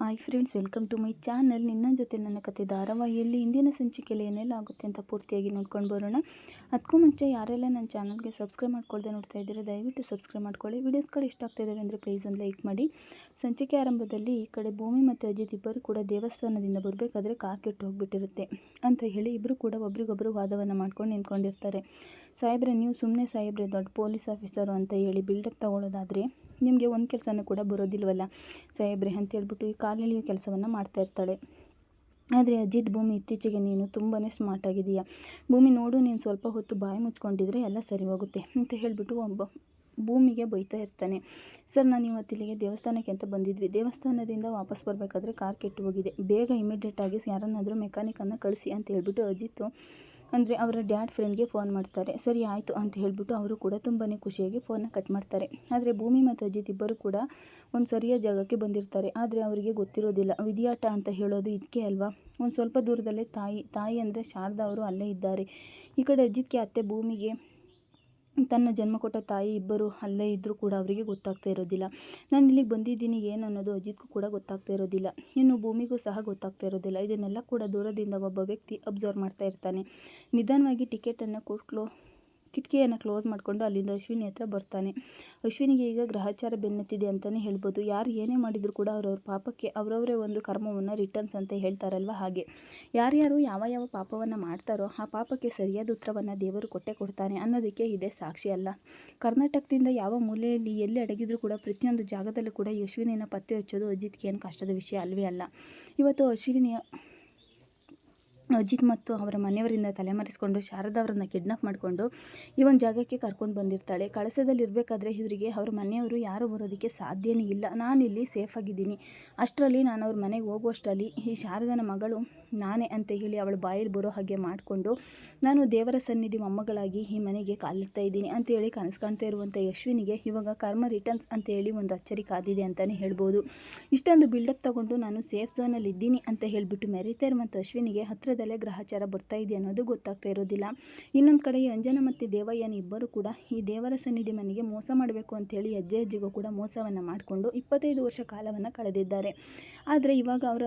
Hi friends, welcome to my channel. ನಿನ್ನ ಜೊತೆ ನನ್ನ ಕತೆ ಧಾರಾವಾಹಿಯಲ್ಲಿ ಇಂದಿನ ಸಂಚಿಕೆಯಲ್ಲಿ ಏನೆಲ್ಲ ಆಗುತ್ತೆ ಅಂತ ಪೂರ್ತಿಯಾಗಿ ನೋಡ್ಕೊಂಡು ಬರೋಣ. ಅದಕ್ಕೂ ಮುಂಚೆ ಯಾರೆಲ್ಲ ನನ್ನ ಚಾನಲ್ಗೆ ಸಬ್ಸ್ಕ್ರೈಬ್ ಮಾಡ್ಕೊಳ್ಳದೆ ನೋಡ್ತಾ ಇದ್ದೀರೋ, ದಯವಿಟ್ಟು ಸಬ್ಸ್ಕ್ರೈಬ್ ಮಾಡ್ಕೊಳ್ಳಿ. ವೀಡಿಯೋಸ್ಗಳು ಇಷ್ಟ ಆಗ್ತಾ ಇದ್ದಾವೆ ಅಂದರೆ ಪ್ಲೀಸ್ ಒಂದು ಲೈಕ್ ಮಾಡಿ. ಸಂಚಿಕೆ ಆರಂಭದಲ್ಲಿ ಈ ಕಡೆ ಭೂಮಿ ಮತ್ತು ಅಜಿತ್ ಇಬ್ಬರು ಕೂಡ ದೇವಸ್ಥಾನದಿಂದ ಬರಬೇಕಾದ್ರೆ ಕಾರ್ ಕೆಟ್ಟು ಹೋಗ್ಬಿಟ್ಟಿರುತ್ತೆ ಅಂತ ಹೇಳಿ ಇಬ್ಬರು ಕೂಡ ಒಬ್ರಿಗೊಬ್ಬರು ವಾದವನ್ನು ಮಾಡ್ಕೊಂಡು ನಿಂತ್ಕೊಂಡಿರ್ತಾರೆ. ಸಾಹೇಬ್ರೆ, ನೀವು ಸುಮ್ಮನೆ ಸಾಹೇಬ್ರೆ, ದೊಡ್ಡ ಪೊಲೀಸ್ ಆಫೀಸರು ಅಂತ ಹೇಳಿ ಬಿಲ್ಡಪ್ ತಗೊಳ್ಳೋದಾದರೆ ನಿಮಗೆ ಒಂದು ಕೆಲಸನೂ ಕೂಡ ಬರೋದಿಲ್ವಲ್ಲ? ಸಾಹೇಬ್ರೆ, ಅಂತ ಹೇಳ್ಬಿಟ್ಟು ಈ ಕಾಲೆಳೆಯೋ ಕೆಲಸವನ್ನು ಮಾಡ್ತಾ ಇರ್ತಾಳೆ. ಆದರೆ ಅಜಿತ್, ಭೂಮಿ ಇತ್ತೀಚೆಗೆ ನೀನು ತುಂಬಾ ಸ್ಮಾರ್ಟ್ ಆಗಿದೀಯ ಭೂಮಿ ನೋಡು, ನೀನು ಸ್ವಲ್ಪ ಹೊತ್ತು ಬಾಯಿ ಮುಚ್ಕೊಂಡಿದ್ರೆ ಎಲ್ಲ ಸರಿ ಹೋಗುತ್ತೆ ಅಂತ ಹೇಳಿಬಿಟ್ಟು ಒಬ್ಬ ಭೂಮಿಗೆ ಬೈತಾ ಇರ್ತಾನೆ. ಸರ್, ನಾನು ಇವತ್ತು ಇಲ್ಲಿಗೆ ದೇವಸ್ಥಾನಕ್ಕೆ ಅಂತ ಬಂದಿದ್ವಿ. ದೇವಸ್ಥಾನದಿಂದ ವಾಪಸ್ ಬರಬೇಕಾದ್ರೆ ಕಾರ್ ಕೆಟ್ಟು ಹೋಗಿದೆ. ಬೇಗ ಇಮಿಡಿಯೇಟಾಗಿ ಯಾರನ್ನಾದರೂ ಮೆಕ್ಯಾನಿಕನ್ನು ಕಳಿಸಿ ಅಂತ ಹೇಳ್ಬಿಟ್ಟು ಅಜಿತ್ ಅಂದರೆ ಅವರ ಡ್ಯಾಡ್ ಫ್ರೆಂಡ್ಗೆ ಫೋನ್ ಮಾಡ್ತಾರೆ. ಸರಿ ಆಯಿತು ಅಂತ ಹೇಳಿಬಿಟ್ಟು ಅವರು ಕೂಡ ತುಂಬಾ ಖುಷಿಯಾಗಿ ಫೋನ್ನ ಕಟ್ ಮಾಡ್ತಾರೆ. ಆದರೆ ಭೂಮಿ ಮತ್ತು ಅಜಿತ್ ಇಬ್ಬರು ಕೂಡ ಒಂದು ಸರಿಯಾದ ಜಾಗಕ್ಕೆ ಬಂದಿರ್ತಾರೆ. ಆದರೆ ಅವರಿಗೆ ಗೊತ್ತಿರೋದಿಲ್ಲ. ವಿಧಿಯಾಟ ಅಂತ ಹೇಳೋದು ಇದಕ್ಕೆ ಅಲ್ವಾ? ಒಂದು ಸ್ವಲ್ಪ ದೂರದಲ್ಲೇ ತಾಯಿ ತಾಯಿ ಅಂದರೆ ಶಾರದಾ ಅವರು ಅಲ್ಲೇ ಇದ್ದಾರೆ. ಈ ಕಡೆ ಅಜಿತ್ಗೆ ಅತ್ತೆ ಭೂಮಿಗೆ ತನ್ನ ಜನ್ಮ ಕೊಟ್ಟ ತಾಯಿ ಇಬ್ಬರು ಅಲ್ಲೇ ಇದ್ದರೂ ಕೂಡ ಅವರಿಗೆ ಗೊತ್ತಾಗ್ತಾ ಇರೋದಿಲ್ಲ. ನಾನು ಇಲ್ಲಿಗೆ ಬಂದಿದ್ದೀನಿ, ಏನು ಅನ್ನೋದು ಅಜಿತ್ಗೂ ಕೂಡ ಗೊತ್ತಾಗ್ತಾ ಇರೋದಿಲ್ಲ. ಇನ್ನು ಭೂಮಿಗೂ ಸಹ ಗೊತ್ತಾಗ್ತಾ ಇರೋದಿಲ್ಲ. ಇದನ್ನೆಲ್ಲ ಕೂಡ ದೂರದಿಂದ ಒಬ್ಬ ವ್ಯಕ್ತಿ ಅಬ್ಸರ್ವ್ ಮಾಡ್ತಾ ಇರ್ತಾನೆ. ನಿಧಾನವಾಗಿ ಟಿಕೆಟನ್ನು ಕೊಟ್ಲು. ಕಿಟಕಿಯನ್ನು ಕ್ಲೋಸ್ ಮಾಡಿಕೊಂಡು ಅಲ್ಲಿಂದ ಅಶ್ವಿನಿ ಹತ್ರ ಬರ್ತಾನೆ. ಅಶ್ವಿನಿಗೆ ಈಗ ಗ್ರಹಚಾರ ಬೆನ್ನತ್ತಿದೆ ಅಂತಲೇ ಹೇಳ್ಬೋದು. ಯಾರು ಏನೇ ಮಾಡಿದರೂ ಕೂಡ ಅವ್ರವ್ರ ಪಾಪಕ್ಕೆ ಅವರವರೇ ಒಂದು ಕರ್ಮವನ್ನು ರಿಟರ್ನ್ಸ್ ಅಂತ ಹೇಳ್ತಾರಲ್ವ ಹಾಗೆ. ಯಾರ್ಯಾರು ಯಾವ ಯಾವ ಪಾಪವನ್ನು ಮಾಡ್ತಾರೋ ಆ ಪಾಪಕ್ಕೆ ಸರಿಯಾದ ಉತ್ತರವನ್ನು ದೇವರು ಕೊಟ್ಟೆ ಕೊಡ್ತಾನೆ ಅನ್ನೋದಕ್ಕೆ ಇದೇ ಸಾಕ್ಷಿ ಅಲ್ಲ. ಕರ್ನಾಟಕದಿಂದ ಯಾವ ಮೂಲೆಯಲ್ಲಿ ಎಲ್ಲಿ ಅಡಗಿದ್ರೂ ಕೂಡ ಪ್ರತಿಯೊಂದು ಜಾಗದಲ್ಲೂ ಕೂಡ ಈ ಅಶ್ವಿನಿನ ಪತ್ತೆ ಹಚ್ಚೋದು ಅಜಿತ್ಗೆ ಏನು ಕಷ್ಟದ ವಿಷಯ ಅಲ್ವೇ ಅಲ್ಲ. ಇವತ್ತು ಅಶ್ವಿನಿಯ ಅಜಿತ್ ಮತ್ತು ಅವರ ಮನೆಯವರಿಂದ ತಲೆಮರೆಸಿಕೊಂಡು ಶಾರದಾ ಅವರನ್ನು ಕಿಡ್ನಾಪ್ ಮಾಡಿಕೊಂಡು ಈ ಒಂದು ಜಾಗಕ್ಕೆ ಕರ್ಕೊಂಡು ಬಂದಿರ್ತಾಳೆ. ಕಳಸದಲ್ಲಿ ಇರಬೇಕಾದ್ರೆ ಇವರಿಗೆ ಅವ್ರ ಮನೆಯವರು ಯಾರು ಬರೋದಕ್ಕೆ ಸಾಧ್ಯನೇ ಇಲ್ಲ. ನಾನಿಲ್ಲಿ ಸೇಫಾಗಿದ್ದೀನಿ ಅಷ್ಟರಲ್ಲಿ ನಾನು ಅವ್ರ ಮನೆಗೆ ಹೋಗುವಷ್ಟರಲ್ಲಿ ಈ ಶಾರದನ ಮಗಳು ನಾನೇ ಅಂತ ಹೇಳಿ ಅವಳ ಬಾಯಲ್ಲಿ ಬರೋ ಹಾಗೆ ಮಾಡಿಕೊಂಡು ನಾನು ದೇವರ ಸನ್ನಿಧಿ ಮೊಮ್ಮಗಳಾಗಿ ಈ ಮನೆಗೆ ಕಾಲಿಡ್ತಾ ಇದ್ದೀನಿ ಅಂತೇಳಿ ಕನಸು ಕಾಣ್ತಾ ಇರುವಂಥ ಯಶ್ವಿನಿಗೆ ಇವಾಗ ಕರ್ಮ ರಿಟರ್ನ್ಸ್ ಅಂತೇಳಿ ಒಂದು ಅಚ್ಚರಿ ಕಾದಿದೆ ಅಂತಲೇ ಹೇಳ್ಬೋದು. ಇಷ್ಟೊಂದು ಬಿಲ್ಡಪ್ ತಗೊಂಡು ನಾನು ಸೇಫ್ ಝೋನಲ್ಲಿ ಇದ್ದೀನಿ ಅಂತ ಹೇಳಿಬಿಟ್ಟು ಮೆರೀತಾ ಇರುವಂಥ ಅಶ್ವಿನಿಗೆ ಹತ್ತಿರದಲ್ಲೇ ಗ್ರಹಚಾರ ಬರ್ತಾ ಇದೆ ಅನ್ನೋದು ಗೊತ್ತಾಗ್ತಾ ಇರೋದಿಲ್ಲ. ಇನ್ನೊಂದು ಕಡೆ ಈ ಅಂಜನ ಮತ್ತು ದೇವಯ್ಯನ ಇಬ್ಬರು ಕೂಡ ಈ ದೇವರ ಸನ್ನಿಧಿ ಮನೆಗೆ ಮೋಸ ಮಾಡಬೇಕು ಅಂತೇಳಿ ಹೆಜ್ಜೆ ಹೆಜ್ಜೆಗೂ ಕೂಡ ಮೋಸವನ್ನು ಮಾಡಿಕೊಂಡು ಇಪ್ಪತ್ತೈದು ವರ್ಷ ಕಾಲವನ್ನು ಕಳೆದಿದ್ದಾರೆ. ಆದರೆ ಇವಾಗ ಅವರ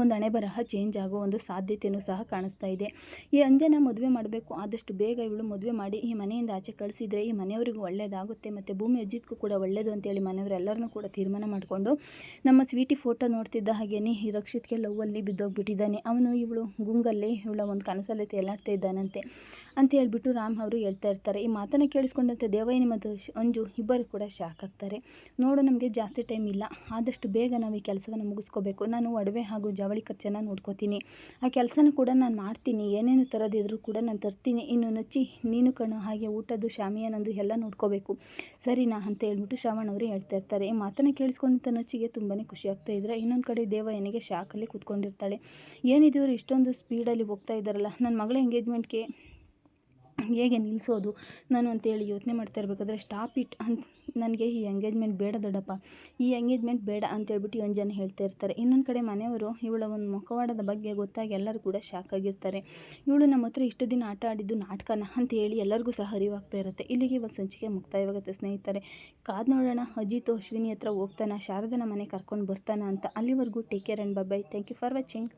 ಒಂದು ಹಣೆ ಬರಹ ಚೇಂಜ್ ಆಗೋ ಒಂದು ಸಾಧ್ಯತೆಯೂ ಸಹ ಕಾಣಿಸ್ತಾ ಇದೆ. ಈ ಅಂಜನ ಮದುವೆ ಮಾಡಬೇಕು, ಆದಷ್ಟು ಬೇಗ ಇವಳು ಮದುವೆ ಮಾಡಿ, ಈ ಮನೆಯಿಂದ ಆಚೆ ಕಳಿಸಿದರೆ ಈ ಮನೆಯವರಿಗೂ ಒಳ್ಳೆಯದಾಗುತ್ತೆ ಮತ್ತು ಭೂಮಿ ಅಜ್ಜಿತ್ಗೂ ಕೂಡ ಒಳ್ಳೆಯದು ಅಂತೇಳಿ ಮನೆಯವರೆಲ್ಲರನ್ನೂ ಕೂಡ ತೀರ್ಮಾನ ಮಾಡಿಕೊಂಡು, ನಮ್ಮ ಸ್ವೀಟಿ ಫೋಟೋ ನೋಡ್ತಿದ್ದ ಹಾಗೇನೆ ಈ ರಕ್ಷಿತ್ಗೆ ಲವ್ವಲ್ಲಿ ಬಿದ್ದೋಗ್ಬಿಟ್ಟಿದ್ದಾನೆ. ಅವನು ಇವಳು ಗುಂಗಲ್ಲಿ ಇವಳ ಒಂದು ಕನಸಲ್ಲಿ ತೇಲಾಡ್ತಾ ಇದ್ದಾನಂತೆ ಅಂತ ಹೇಳ್ಬಿಟ್ಟು ರಾಮ್ ಅವರು ಹೇಳ್ತಾ ಇರ್ತಾರೆ. ಈ ಮಾತನ್ನು ಕೇಳಿಸ್ಕೊಂಡಂತೆ ದೇವಯ್ಯನಿ ಮತ್ತು ಅಂಜು ಇಬ್ಬರು ಕೂಡ ಶಾಕ್ ಆಗ್ತಾರೆ. ನೋಡು, ನಮಗೆ ಜಾಸ್ತಿ ಟೈಮ್ ಇಲ್ಲ. ಆದಷ್ಟು ಬೇಗ ನಾವು ಈ ಕೆಲಸವನ್ನು ಮುಗಿಸ್ಕೋಬೇಕು. ನಾನು ಒಡವೆ ಹಾಗೂ ಜವಳಿ ಖರ್ಚನ್ನು ನೋಡ್ಕೋತೀನಿ. ಆ ಕೆಲಸನ ಕೂಡ ನಾನು ಮಾಡ್ತೀನಿ. ಏನೇನು ತರೋದಿದ್ರು ಕೂಡ ನಾನು ತರ್ತೀನಿ. ಇನ್ನು ನಚ್ಚಿ, ನೀನು ಕಣು, ಹಾಗೆ ಊಟದ್ದು ಶಾಮಿಯಾನಂದು ಎಲ್ಲ ನೋಡ್ಕೋಬೇಕು. ಸರಿನಾ ಅಂತ ಹೇಳ್ಬಿಟ್ಟು ಶ್ರವಣ್ ಅವರು ಹೇಳ್ತಾ ಇರ್ತಾರೆ. ಈ ಮಾತನ್ನು ಕೇಳಿಸ್ಕೊಂಡಂಥ ನಚ್ಚಿಗೆ ತುಂಬಾ ಖುಷಿ ಆಗ್ತಾ ಇದ್ರೆ ಇನ್ನೊಂದು ಕಡೆ ದೇವಯ್ಯನಿಗೆ ಶಾಕಲ್ಲಿ ಕೂತ್ಕೊಂಡಿರ್ತಾಳೆ. ಏನಿದೆಯವರು ಇಷ್ಟೊಂದು ಸ್ಪೀಡಲ್ಲಿ ಹೋಗ್ತಾ ಇದ್ದಾರಲ್ಲ. ನನ್ನ ಮಗಳ ಎಂಗೇಜ್ಮೆಂಟ್ಗೆ ಹೇಗೆ ನಿಲ್ಲಿಸೋದು ನಾನು ಅಂತೇಳಿ ಯೋಚನೆ ಮಾಡ್ತಾ ಇರಬೇಕಾದ್ರೆ, ಸ್ಟಾಪ್ ಇಟ್ ಅಂತ ನನಗೆ ಈ ಎಂಗೇಜ್ಮೆಂಟ್ ಬೇಡ ದೊಡ್ಡಪ್ಪ. ಈ ಎಂಗೇಜ್ಮೆಂಟ್ ಬೇಡ ಅಂತೇಳ್ಬಿಟ್ಟು ಒಂದು ಜನ ಹೇಳ್ತಾ ಇರ್ತಾರೆ. ಇನ್ನೊಂದು ಕಡೆ ಮನೆಯವರು ಇವಳ ಒಂದು ಮುಖವಾಡದ ಬಗ್ಗೆ ಗೊತ್ತಾಗಿ ಎಲ್ಲರೂ ಕೂಡ ಶಾಕ್ ಆಗಿರ್ತಾರೆ. ಇವಳು ನಮ್ಮ ಹತ್ರ ಇಷ್ಟು ದಿನ ಆಟ ಆಡಿದ್ದು ನಾಟಕನ ಅಂತ ಹೇಳಿ ಎಲ್ಲರಿಗೂ ಸಹ ಅರಿವಾಗ್ತಾ ಇರುತ್ತೆ. ಇಲ್ಲಿಗೆ ಒಂದು ಸಂಚಿಕೆ ಮುಕ್ತಾಯವಾಗುತ್ತೆ ಸ್ನೇಹಿತರೆ. ಕಾದ್ ನೋಡೋಣ, ಅಜಿತ್ ಅಶ್ವಿನಿ ಹತ್ರ ಹೋಗ್ತಾನೆ, ಶಾರದನ ಮನೆ ಕರ್ಕೊಂಡು ಬರ್ತಾನ ಅಂತ ಅಲ್ಲಿವರೆಗೂ take care and bye thank you for watching